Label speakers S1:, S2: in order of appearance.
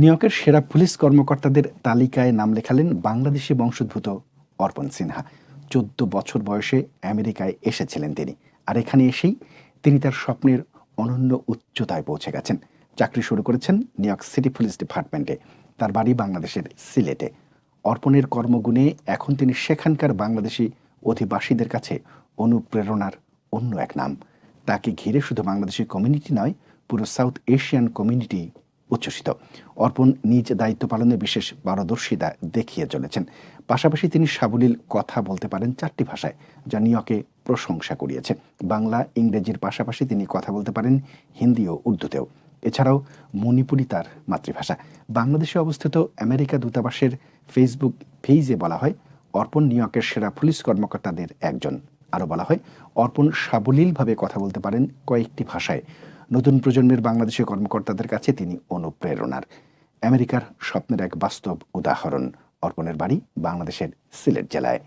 S1: New ইয়র্কের সেরা police কর্মকর্তাদের তালিকায় নাম লেখালেন বাংলাদেশি বংশোদ্ভূত অর্পণ সিনহা। চোদ্দ বছর বয়সে আমেরিকায় এসেছিলেন তিনি আর এখানে এসেই তিনি তার স্বপ্নের অনন্য উচ্চতায় পৌঁছে গেছেন। চাকরি শুরু করেছেন নিউ ইয়র্ক সিটি পুলিশ ডিপার্টমেন্টে, তার বাড়ি বাংলাদেশের সিলেটে। অর্পণের কর্মগুণে এখন তিনি সেখানকার বাংলাদেশি অধিবাসীদের কাছে অনুপ্রেরণার অন্য এক নাম। তাকে ঘিরে শুধু বাংলাদেশি কমিউনিটি নয়, পুরো সাউথ এশিয়ান কমিউনিটি উচ্ছ্বসিত। অর্পণ নিজ দায়িত্ব পালনে বিশেষ পারদর্শিতা দেখিয়ে চলেছেন। পাশাপাশি তিনি সাবলীল কথা বলতে পারেন চারটি ভাষায়, যা নিয়কে প্রশংসা কুড়িয়েছে বাংলা, ইংরেজির পাশাপাশি তিনি কথা বলতে পারেন হিন্দি ও উর্দুতেও। এছাড়াও মণিপুরি তার মাতৃভাষা। বাংলাদেশে অবস্থিত আমেরিকা দূতাবাসের ফেসবুক পেজে বলা হয়, অর্পণ নিউ ইয়র্কের সেরা পুলিশ কর্মকর্তাদের একজন। আরও বলা হয়, অর্পণ সাবলীলভাবে কথা বলতে পারেন কয়েকটি ভাষায়। নতুন প্রজন্মের বাংলাদেশের কর্মকর্তাদের কাছে তিনি অনুপ্রেরণার। আমেরিকার স্বপ্নের এক বাস্তব উদাহরণ, অর্পণের বাড়ি বাংলাদেশের সিলেট জেলায়।